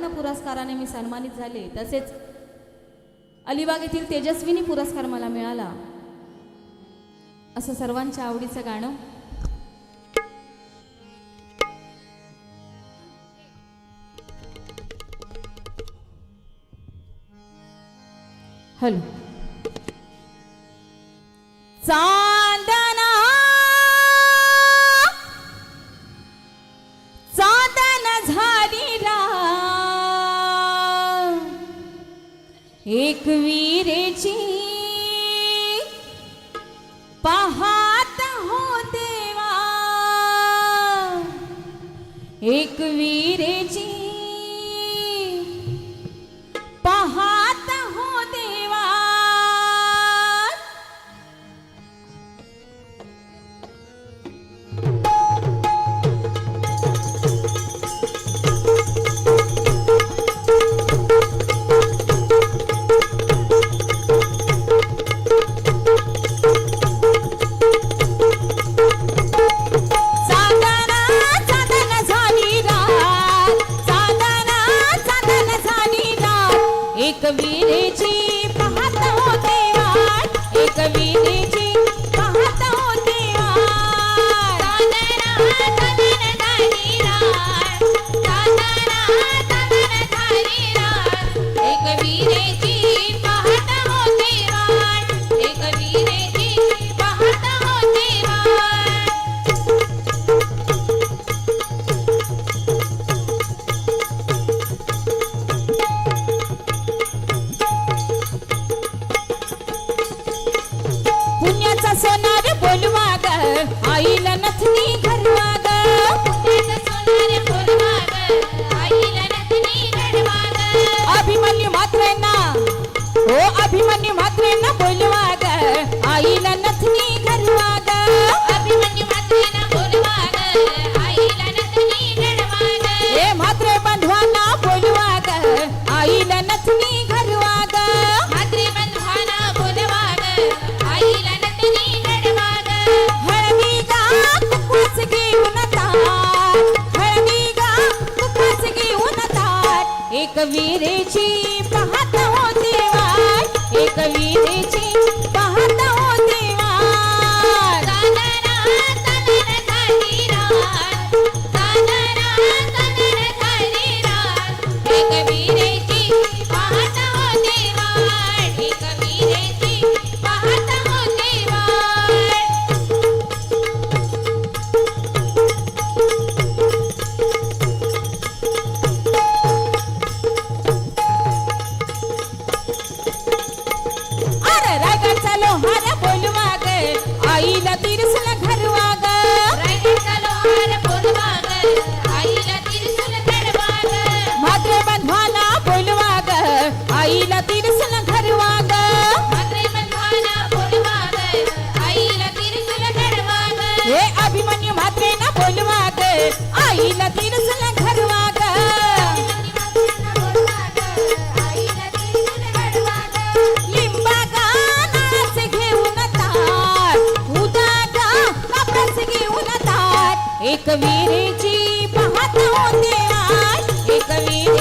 भारतरत्न पुरस्काराने मी सन्मानित झाले. तसेच अलिबाग येथील तेजस्विनी पुरस्कार मला मिळाला. असं सर्वांच्या आवडीचं गाणं. हॅलो. चा एक वीरेची पाहत हो देवा. एक वीरेची एक विरेची पाहत होते वाट एक विरे पुण्याचा सोनार बोलवा ग. आईला नथनी घरवा एक वीरेची पाहत होती वाट. एक वीरेची लोहार बोलवा ग आईला तिरसला घरवा ग एक पाहत होते आज. एक वीर